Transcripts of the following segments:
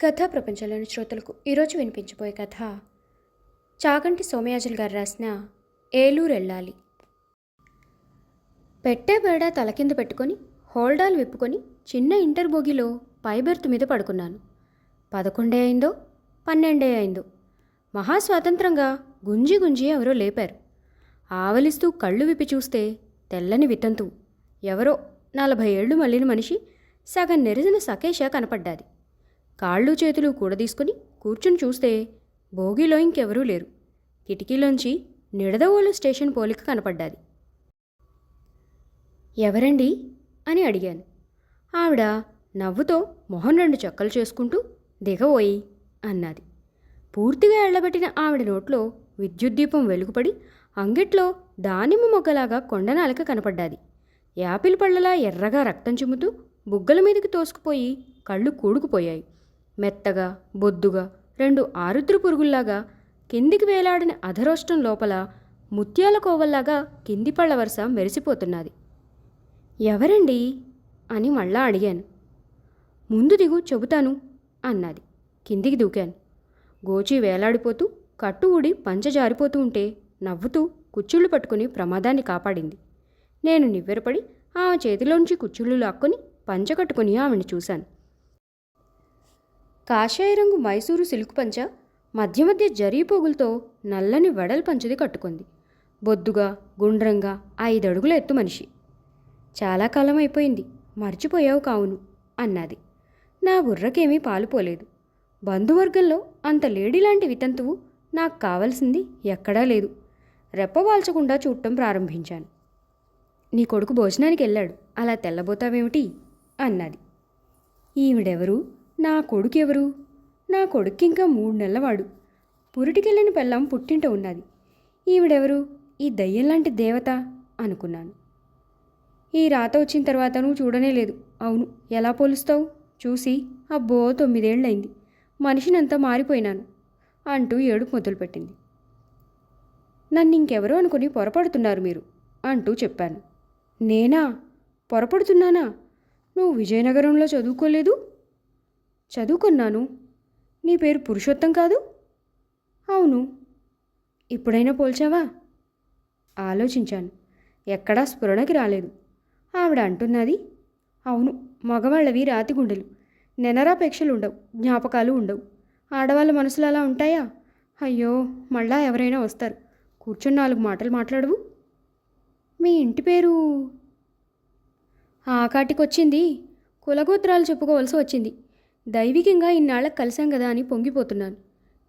కథా ప్రపంచంలోని శ్రోతలకు ఈరోజు వినిపించబోయే కథ చాగంటి సోమయాజులు గారు రాసిన ఏలూరు వెళ్ళాలి పెట్టే బేడ తల కింద పెట్టుకొని హోల్డాలు విప్పుకొని చిన్న ఇంటర్ బోగిలో పైబెర్త్ మీద పడుకున్నాను. పదకొండే అయిందో పన్నెండే అయిందో మహాస్వాతంత్రంగా గుంజి గుంజి ఎవరో లేపారు. ఆవలిస్తూ కళ్ళు విప్పి చూస్తే తెల్లని వితంతు ఎవరో నలభై ఏళ్ళు మళ్ళిన మనిషి సగం నెరిసిన సకేష కనపడ్డాది. కాళ్ళు చేతులు కూడదీసుకుని కూర్చుని చూస్తే భోగిలో ఇంకెవరూ లేరు. కిటికీలోంచి నిడదవోలు స్టేషన్ పోలిక కనపడ్డాది. ఎవరండి? అని అడిగాను. ఆవిడ నవ్వుతో మొహం రెండు చెక్కలు చేసుకుంటూ దిగబోయి అన్నది. పూర్తిగా ఎళ్ళబెట్టిన ఆవిడ నోట్లో విద్యుత్ దీపం వెలుగుపడి అంగిట్లో దానిమ్మ మొగ్గలాగా కొండనాలక కనపడ్డాది. యాపిల్ పళ్ళలా ఎర్రగా రక్తం చిమ్ముతూ బుగ్గల మీదకి తోసుకుపోయి కళ్ళు కూడుకుపోయాయి. మెత్తగా బొద్దుగా రెండు ఆరుద్ర పురుగుల్లాగా కిందికి వేలాడిన అధరోష్టం లోపల ముత్యాల కోవల్లాగా కింది పళ్ళ వరుస మెరిసిపోతున్నది. ఎవరండి? అని మళ్ళా అడిగాను. ముందు దిగు చెబుతాను అన్నది. కిందికి దూకాను. గోచి వేలాడిపోతూ కట్టు ఊడి పంచ జారిపోతూ ఉంటే నవ్వుతూ కుచ్చుళ్ళు పట్టుకుని ప్రమాదాన్ని కాపాడింది. నేను నివ్వెరపడి ఆమె చేతిలోంచి కుచ్చుళ్ళు లాక్కొని పంచ కట్టుకుని ఆమెను చూశాను. కాషాయ రంగు మైసూరు సిల్క్ పంచ మధ్య మధ్య జరీ పోగులతో నల్లని వెడల్ పంచది కట్టుకుంది. బొద్దుగా గుండ్రంగా ఐదడుగుల ఎత్తు మనిషి. చాలా కాలం అయిపోయింది మర్చిపోయావు కావును అన్నది. నా బుర్రకేమీ పాలుపోలేదు. బంధువర్గంలో అంత లేడీ లాంటి వితంతువు నాకు కావలసింది ఎక్కడా లేదు. రెప్పవాల్చకుండా చూడటం ప్రారంభించాను. నీ కొడుకు భోజనానికి వెళ్ళాడు. అలా తెల్లబోతావేమిటి? అన్నది. ఈవిడెవరు? నా కొడుకు ఎవరు నా కొడుకు ఇంకా మూడు నెలలవాడు. పురిటికెళ్ళిన పెళ్ళం పుట్టింట ఉన్నది. ఈవిడెవరు? ఈ దయ్యం లాంటి దేవత? అనుకున్నాను. ఈ రాత వచ్చిన తర్వాత నువ్వు చూడనే లేదు. అవును ఎలా పోలుస్తావు? చూసి అబ్బో తొమ్మిదేళ్ళయింది మనిషినంతా మారిపోయినాను అంటూ ఏడుపు మొదలుపెట్టింది. నన్ను ఇంకెవరో అనుకుని పొరపడుతున్నారు మీరు అంటూ చెప్పాను. నేనా? పొరపడుతున్నానా? నువ్వు విజయనగరంలో చదువుకోలేదు? చదువుకున్నాను. నీ పేరు పురుషోత్తం కాదు? అవును. ఇప్పుడైనా పోల్చావా? ఆలోచించాను. ఎక్కడా స్ఫురణకి రాలేదు. ఆవిడ అంటున్నది అవును మగవాళ్ళవి రాతి గుండెలు. నెనరాపేక్షలు ఉండవు జ్ఞాపకాలు ఉండవు. ఆడవాళ్ళ మనసులు అలా ఉంటాయా? అయ్యో మళ్ళా ఎవరైనా వస్తారు. కూర్చొని నాలుగు మాటలు మాట్లాడవు. మీ ఇంటి పేరు? ఆకాటికొచ్చింది కులగోత్రాలు చెప్పుకోవాల్సి వచ్చింది. దైవికంగా ఇన్నాళ్ళకి కలిసాం కదా అని పొంగిపోతున్నాను.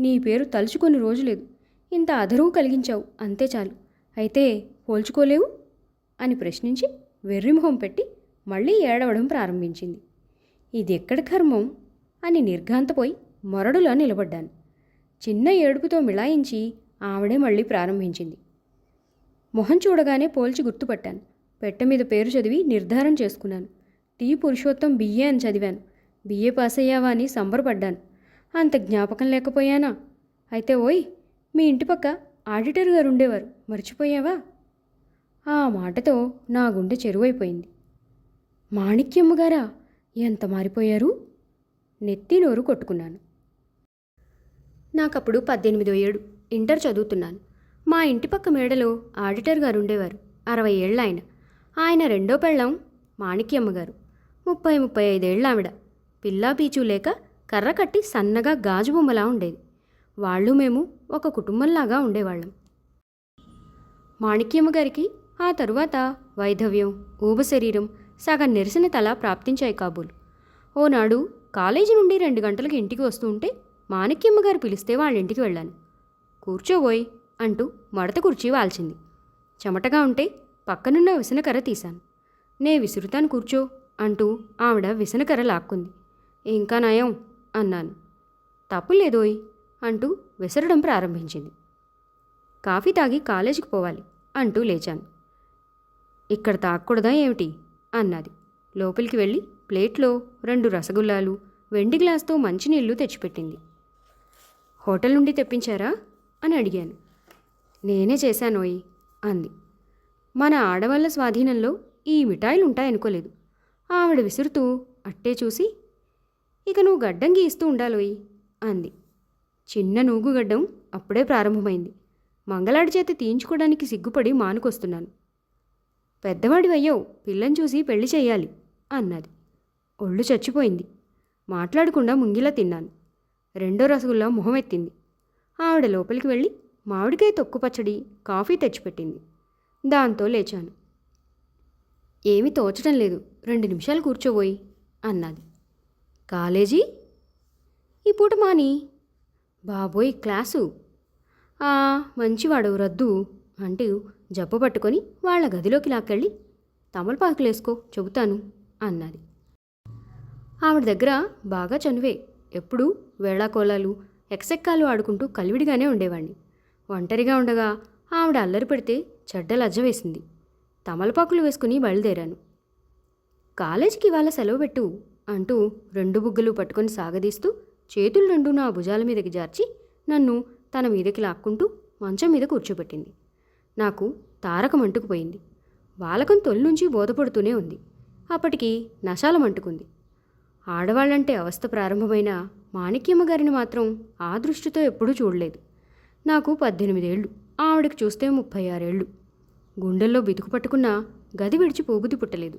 నీ పేరు తలుచుకొని రోజు లేదు. ఇంత అధరువు కలిగించావు అంతే చాలు. అయితే పోల్చుకోలేవు? అని ప్రశ్నించి వెర్రిమొహం పెట్టి మళ్ళీ ఏడవడం ప్రారంభించింది. ఇది ఎక్కడి కర్మం? అని నిర్ఘాంతపోయి మొరడులో నిలబడ్డాను. చిన్న ఏడుపుతో మిళాయించి ఆవిడే మళ్ళీ ప్రారంభించింది. మొహం చూడగానే పోల్చి గుర్తుపట్టాను. పెట్టె మీద పేరు చదివి నిర్ధారణ చేసుకున్నాను. టీ పురుషోత్తం బిఏ అని చదివాను. బిఏ పాస్ అయ్యావా అని సంబరపడ్డాను. అంత జ్ఞాపకం లేకపోయానా? అయితే ఓయ్ మీ ఇంటి పక్క ఆడిటర్ గారు ఉండేవారు మర్చిపోయావా? ఆ మాటతో నా గుండె చెరువైపోయింది. మాణిక్యమ్మ గారా ఎంత మారిపోయారు? నెత్తి నోరు కొట్టుకున్నాను. నాకప్పుడు పద్దెనిమిదో ఏడు ఇంటర్ చదువుతున్నాను. మా ఇంటి పక్క మేడలో ఆడిటర్ గారు ఉండేవారు అరవై ఏళ్ళ ఆయన. ఆయన రెండో పెళ్ళం మాణిక్యమ్మ గారు ముప్పై ముప్పై ఐదేళ్ళ ఆవిడ పిల్లా పీచు లేక కర్ర కట్టి సన్నగా గాజు బొమ్మలా ఉండేది. వాళ్ళు మేము ఒక కుటుంబంలాగా ఉండేవాళ్ళం. మాణిక్యమ్మ గారికి ఆ తరువాత వైధవ్యం ఊబ శరీరం సగం నిరసన తల ప్రాప్తించాయి కాబూలు. ఓనాడు కాలేజీ నుండి రెండు గంటలకు ఇంటికి వస్తూ ఉంటే మాణిక్యమ్మ గారు పిలిస్తే వాళ్ళ ఇంటికి వెళ్ళాను. కూర్చోబోయ్ అంటూ మడత కుర్చీ వాల్చింది. చెమటగా ఉంటే పక్కనున్న విసనకర్ర తీశాను. నే విసురుతాను కూర్చో అంటూ ఆవిడ విసనకర్ర లాక్కుంది. ఇంకా నయం అన్నాను. తప్పు లేదోయ్ అంటూ విసరడం ప్రారంభించింది. కాఫీ తాగి కాలేజీకి పోవాలి అంటూ లేచాను. ఇక్కడ తాగకూడదా ఏమిటి? అన్నది. లోపలికి వెళ్ళి ప్లేట్లో రెండు రసగుల్లాలు వెండి గ్లాస్తో మంచినీళ్ళు తెచ్చిపెట్టింది. హోటల్ నుండి తెప్పించారా? అని అడిగాను. నేనే చేశానోయ్ అంది. మన ఆడవాళ్ళ స్వాధీనంలో ఈ మిఠాయిలు ఉంటాయనుకోలేదు ఆవిడ విసురుతూ అట్టే చూసి ఇక నువ్వు గడ్డం గీస్తూ ఉండాలోయ్ అంది. చిన్న నూగు గడ్డం అప్పుడే ప్రారంభమైంది. మంగళాడి చేత తీయించుకోవడానికి సిగ్గుపడి మానుకొస్తున్నాను. పెద్దవాడివయ్యావు పిల్లని చూసి పెళ్ళి చేయాలి అన్నది. ఒళ్ళు చచ్చిపోయింది. మాట్లాడకుండా ముంగిలా తిన్నాను. రెండో రసగుల్లా మొహమెత్తింది. ఆవిడ లోపలికి వెళ్ళి మామిడికాయ తొక్కు పచ్చడి కాఫీ తెచ్చిపెట్టింది. దాంతో లేచాను. ఏమీ తోచడం లేదు రెండు నిమిషాలు కూర్చోబోయి అన్నది. కాలేజీ? ఈ పూట మాని? బాబోయ్ క్లాసు. ఆ మంచివాడు రద్దు అంటూ జబ్బు పట్టుకొని వాళ్ళ గదిలోకి లాక్కెళ్ళి తమలపాకులేసుకో చెబుతాను అన్నది. ఆవిడ దగ్గర బాగా చనువే. ఎప్పుడూ వేళాకోలాలు ఎక్సెక్కాలు ఆడుకుంటూ కలివిడిగానే ఉండేవాణ్ణి. ఒంటరిగా ఉండగా ఆవిడ అల్లరి పెడితే చెడ్డ లజ్జ వేసింది. తమలపాకులు వేసుకుని బయలుదేరాను. కాలేజీకి ఇవాళ సెలవు పెట్టు అంటూ రెండు బుగ్గలు పట్టుకొని సాగదీస్తూ చేతులు రెండు నా భుజాల మీదకి జార్చి నన్ను తన మీదకి లాక్కుంటూ మంచం మీద కూర్చోబెట్టింది. నాకు తారకం అంటుకుపోయింది బాలకం తొలి నుంచి బోధపడుతూనే ఉంది. అప్పటికి నశాలం అంటుకుంది ఆడవాళ్ళంటే అవస్థ ప్రారంభమైన మాణిక్యమ్మ గారిని మాత్రం ఆ దృష్టితో ఎప్పుడూ చూడలేదు. నాకు పద్దెనిమిదేళ్ళు ఆవిడకి చూస్తే ముప్పై ఆరేళ్ళు. గుండెల్లో బితుకు పట్టుకున్న గది విడిచి పోగుది పుట్టలేదు.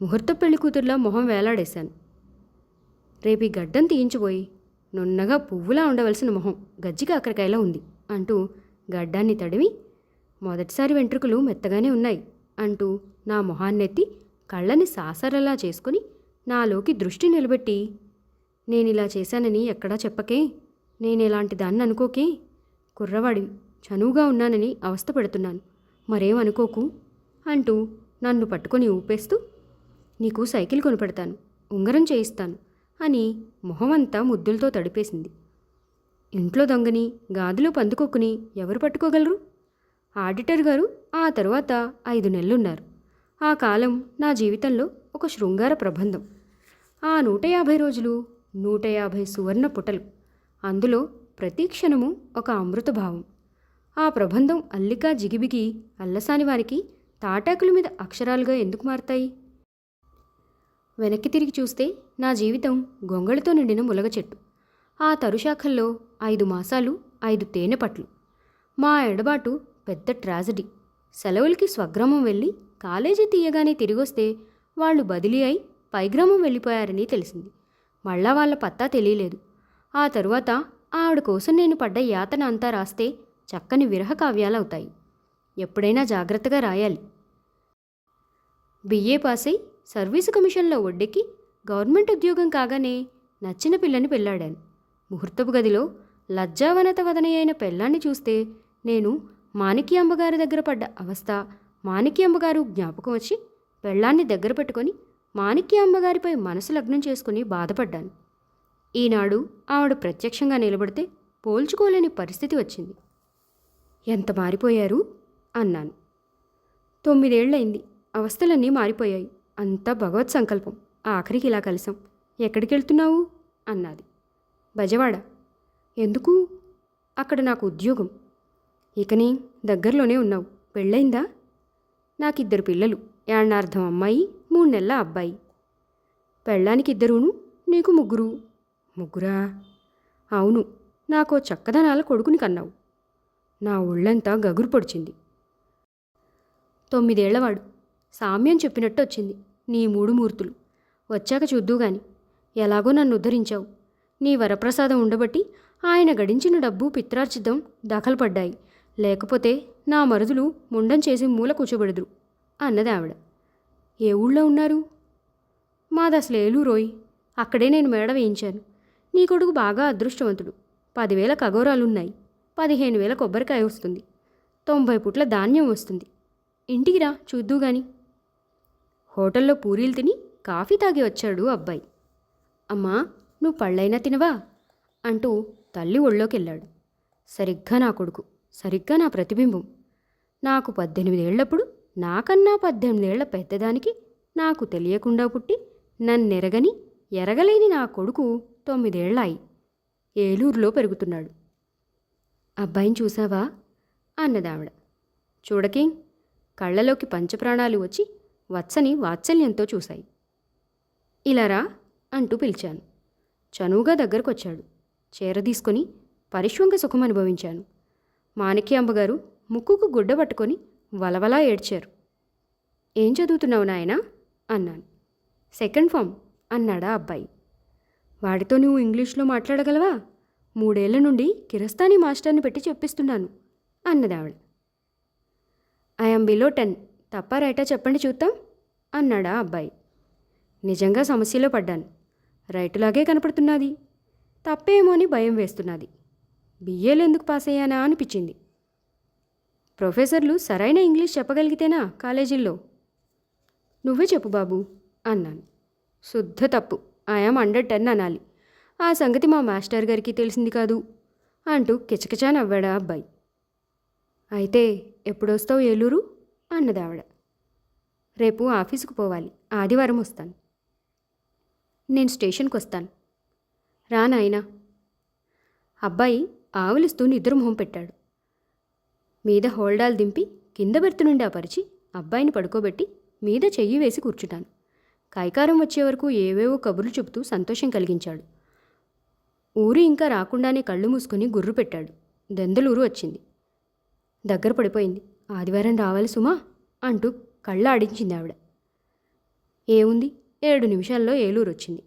ముహూర్త పెళ్ళి కూతుర్లా మొహం వేలాడేశాను. రేపు ఈ గడ్డం తీయించిపోయి నున్నగా పువ్వులా ఉండవలసిన మొహం గజ్జి కాకరకాయలా ఉంది అంటూ గడ్డాన్ని తడివి మొదటిసారి వెంట్రుకలు మెత్తగానే ఉన్నాయి అంటూ నా మొహాన్నెత్తి కళ్ళని సాసరలా చేసుకుని నాలోకి దృష్టి నిలబెట్టి నేను ఇలా చేశానని ఎక్కడా చెప్పకే నేను ఇలాంటి దాన్ని అనుకోకే కుర్రవాడి చనువుగా ఉన్నానని అవస్థ పెడుతున్నాను మరేం అనుకోకు అంటూ నన్ను పట్టుకొని ఊపేస్తూ నీకు సైకిల్ కొనిపెడతాను ఉంగరం చేయిస్తాను అని మొహమంతా ముద్దులతో తడిపేసింది. ఇంట్లో దొంగని గాదిలో పందుకొక్కుని ఎవరు పట్టుకోగలరు? ఆడిటర్ గారు ఆ తరువాత ఐదు నెలలున్నారు. ఆ కాలం నా జీవితంలో ఒక శృంగార ప్రబంధం. ఆ నూట యాభై రోజులు నూట యాభై సువర్ణ పుటలు. అందులో ప్రతి క్షణము ఒక అమృత భావం. ఆ ప్రబంధం అల్లిక జిగిబిగి అల్లసాని వారికి తాటాకుల మీద అక్షరాలుగా ఎందుకు మారతాయి? వెనక్కి తిరిగి చూస్తే నా జీవితం గొంగళితో నిండిన ములగ చెట్టు. ఆ తరుశాఖల్లో ఐదు మాసాలు ఐదు తేనె పట్లు మా ఎడబాటు పెద్ద ట్రాజడీ. సెలవులకి స్వగ్రామం వెళ్ళి కాలేజీ తీయగానే తిరిగొస్తే వాళ్ళు బదిలీ అయి పైగ్రామం వెళ్ళిపోయారని తెలిసింది. మళ్ళా వాళ్ళ పత్తా తెలియలేదు. ఆ తరువాత ఆవిడ కోసం నేను పడ్డ యాతన అంతా రాస్తే చక్కని విరహ కావ్యాలవుతాయి. ఎప్పుడైనా జాగ్రత్తగా రాయాలి. బిఏ పాస్ అయి సర్వీసు కమిషన్లో వడ్డెక్కి గవర్నమెంట్ ఉద్యోగం కాగానే నచ్చిన పిల్లని పెళ్ళాడాను. ముహూర్తపు గదిలో లజ్జావనత వదనయ్య అయిన పెళ్ళాన్ని చూస్తే నేను మాణిక్యాంబగారి దగ్గర పడ్డ అవస్థ మాణిక్యాంబగారు జ్ఞాపకం వచ్చి పెళ్ళాన్ని దగ్గర పెట్టుకొని మాణిక్యాంబగారిపై మనసు లగ్నం చేసుకుని బాధపడ్డాను. ఈనాడు ఆవిడ ప్రత్యక్షంగా నిలబడితే పోల్చుకోలేని పరిస్థితి వచ్చింది. ఎంత మారిపోయారు? అన్నాను. తొమ్మిదేళ్ళయింది అవస్థలన్నీ మారిపోయాయి. అంతా భగవత్ సంకల్పం. ఆఖరికి ఇలా కలిసాం. ఎక్కడికి వెళ్తున్నావు? అన్నది. బజవాడ. ఎందుకు? అక్కడ నాకు ఉద్యోగం. ఇకని దగ్గరలోనే ఉన్నావు. పెళ్ళయిందా నాకిద్దరు పిల్లలు. ఏడార్థం అమ్మాయి మూడు నెలల అబ్బాయి. పెళ్ళానికి ఇద్దరును నీకు ముగ్గురు. ముగ్గురా? అవును. నాకు చక్కదనాల కొడుకుని కన్నావు. నా ఒళ్ళంతా గగురు పొడిచింది. తొమ్మిదేళ్ళవాడు. సామ్యం చెప్పినట్టు వచ్చింది నీ మూడు మూర్తులు. వచ్చాక చూద్దు గాని ఎలాగో నన్ను ఉద్ధరించావు. నీ వరప్రసాదం ఉండబట్టి ఆయన గడించిన డబ్బు పిత్రార్జితం దఖలుపడ్డాయి. లేకపోతే నా మరుదులు ముండం చేసి మూల కూర్చోబెడుదురు అన్నది ఆవిడ. ఏ ఊళ్ళో ఉన్నారు? మాది అసలు ఏలూరోయ్ అక్కడే నేను మేడ వేయించాను. నీ కొడుకు బాగా అదృష్టవంతుడు. పదివేల కగోరాలున్నాయి. పదిహేను వేల కొబ్బరికాయ వస్తుంది. తొంభై పుట్ల ధాన్యం వస్తుంది. ఇంటికి రా చూద్దూ గాని. హోటల్లో పూరీలు తిని కాఫీ తాగి వచ్చాడు అబ్బాయి. అమ్మా నువ్వు పళ్ళైనా తినవా? అంటూ తల్లి ఒళ్ళోకెళ్ళాడు. సరిగ్గా నా కొడుకు సరిగ్గా నా ప్రతిబింబం. నాకు పద్దెనిమిదేళ్ళప్పుడు నాకన్నా పద్దెనిమిదేళ్ళ పెద్దదానికి నాకు తెలియకుండా పుట్టి నన్నెరగని ఎరగలేని నా కొడుకు తొమ్మిదేళ్ళాయి. ఏలూరులో పెరుగుతున్నాడు. అబ్బాయిని చూసావా? అన్నదావిడ. చూడకే కళ్ళలోకి పంచప్రాణాలు వచ్చి వత్సని వాత్సల్యంతో చూశాయి. ఇలారా అంటూ పిలిచాను. చనువుగా దగ్గరకొచ్చాడు. చీర తీసుకొని పరిశ్వంగ సుఖం అనుభవించాను. మాణిక్యాంబగారు ముక్కుకు గుడ్డ పట్టుకొని వలవలా ఏడ్చారు. ఏం చదువుతున్నావు నాయనా? అన్నాను. సెకండ్ ఫామ్ అన్నాడా అబ్బాయి. వాడితో నువ్వు ఇంగ్లీష్లో మాట్లాడగలవా? మూడేళ్ళ నుండి కిరస్తానీ మాస్టర్ని పెట్టి చెప్పిస్తున్నాను అన్నదావిడ ఐఎమ్ బిలో టెన్ తప్ప రైటా చెప్పండి చూద్దాం అన్నాడా అబ్బాయి. నిజంగా సమస్యలో పడ్డాను. రైటులాగే కనపడుతున్నది. తప్పేమో అని భయం వేస్తున్నది. బిఏలు ఎందుకు పాస్ అయ్యానా అనిపించింది. ప్రొఫెసర్లు సరైన ఇంగ్లీష్ చెప్పగలిగితేనా కాలేజీల్లో? నువ్వే చెప్పు బాబు అన్నాను. శుద్ధ తప్పు. ఐఎమ్ అండర్ టెన్ అనాలి. ఆ సంగతి మా మాస్టర్ గారికి తెలిసింది కాదు అంటూ కిచకిచా నవ్వాడా అబ్బాయి. అయితే ఎప్పుడొస్తావు ఏలూరు? అన్నదావిడ. రేపు ఆఫీసుకు పోవాలి. ఆదివారం వస్తాను. నేను స్టేషన్కి వస్తాను. రా నాయనా. అబ్బాయి ఆవులిస్తూ నిద్ర మొహం పెట్టాడు. మీద హోల్డాలు దింపి కింద బెర్త్ నుండి అపరిచి అబ్బాయిని పడుకోబెట్టి మీద చెయ్యి వేసి కూర్చుంటాను. కైకారం వచ్చే వరకు ఏవేవో కబుర్లు చెబుతూ సంతోషం కలిగించాడు. ఊరు ఇంకా రాకుండానే కళ్ళు మూసుకొని గుర్రు పెట్టాడు. దెందలూరు వచ్చింది. దగ్గర పడిపోయింది. ఆదివారం రావాలి సుమా అంటూ కళ్ళ ఆడించింది ఆవిడ. ఏముంది? ఏడు నిమిషాల్లో ఏలూరు వచ్చింది.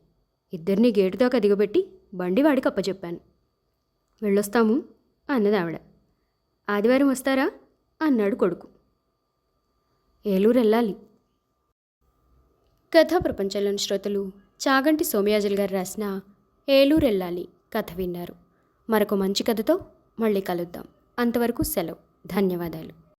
ఇద్దరిని గేటు దాకా దిగబెట్టి బండి వాడికి అప్పచెప్పాను. వెళ్ళొస్తాము అన్నది ఆవిడ. ఆదివారం వస్తారా? అన్నాడు కొడుకు. ఏలూరు వెళ్ళాలి. కథా ప్రపంచంలోని శ్రోతలు చాగంటి సోమయాజులు గారు రాసిన ఏలూరు వెళ్ళాలి కథ విన్నారు. మరొక మంచి కథతో మళ్ళీ కలుద్దాం. అంతవరకు సెలవు. ధన్యవాదాలు.